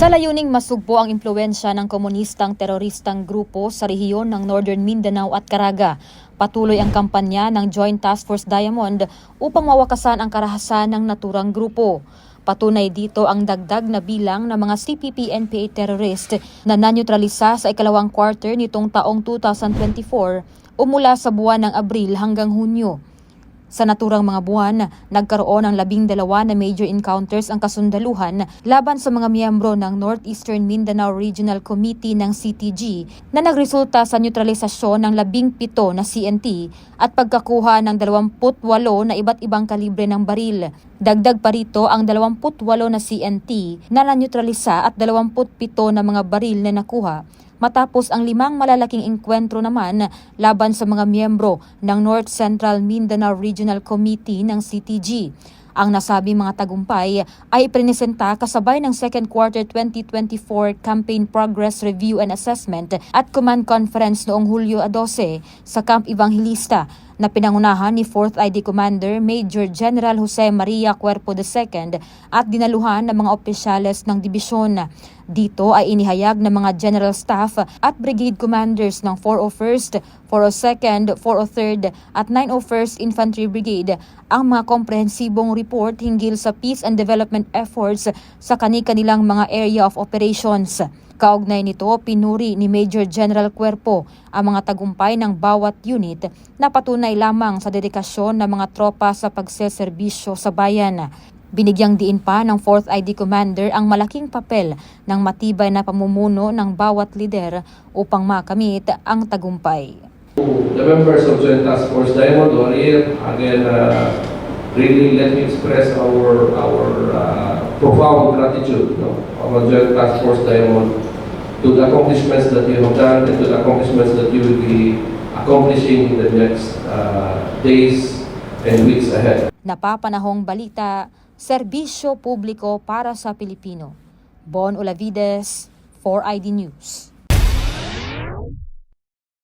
Sa layuning masugpo ang impluensya ng komunistang teroristang grupo sa rehiyon ng Northern Mindanao at Caraga, patuloy ang kampanya ng Joint Task Force Diamond upang mawakasan ang karahasan ng naturang grupo. Patunay dito ang dagdag na bilang ng mga CPP-NPA terrorist na naneutralisa sa ikalawang quarter nitong taong 2024 o mula sa buwan ng Abril hanggang Hunyo. Sa naturang mga buwan, nagkaroon ng labing dalawa na major encounters ang kasundaluhan laban sa mga miyembro ng Northeastern Mindanao Regional Committee ng CTG na nagresulta sa neutralisasyon ng labing pito na CNT at pagkakuha ng 28 na iba't ibang kalibre ng baril. Dagdag pa rito ang 28 na CNT na naneutralisa at 27 na mga baril na nakuha matapos ang limang malalaking engkwentro naman laban sa mga miyembro ng North Central Mindanao Regional Committee ng CTG. Ang nasabi mga tagumpay ay ipresenta kasabay ng second quarter 2024 campaign progress review and assessment at command conference noong Hulyo 12 sa Camp Evangelista na pinangunahan ni 4th ID Commander Major General Jose Maria Cuerpo II at dinaluhan ng mga opisyales ng dibisyon. Dito ay inihayag ng mga general staff at brigade commanders ng 401st, 402nd, 403rd at 901st Infantry Brigade ang mga komprehensibong report hinggil sa peace and development efforts sa kani-kanilang mga area of operations. Kaugnay nito, pinuri ni Major General Cuerpo ang mga tagumpay ng bawat unit na patunay lamang sa dedikasyon ng mga tropa sa pagseserbisyo sa bayan. Binigyang diin pa ng 4th ID Commander ang malaking papel ng matibay na pamumuno ng bawat lider upang makamit ang tagumpay. The members of Joint Task Force Diamond who again, uh, really let me express our, our uh, profound gratitude no, of Joint Task Force Diamond to the accomplishments that you have done and to the accomplishments that you will be accomplishing in the next uh, days and weeks ahead. Napapanahong balita, serbisyo publiko para sa Pilipino. Bon Olavides, 4ID News.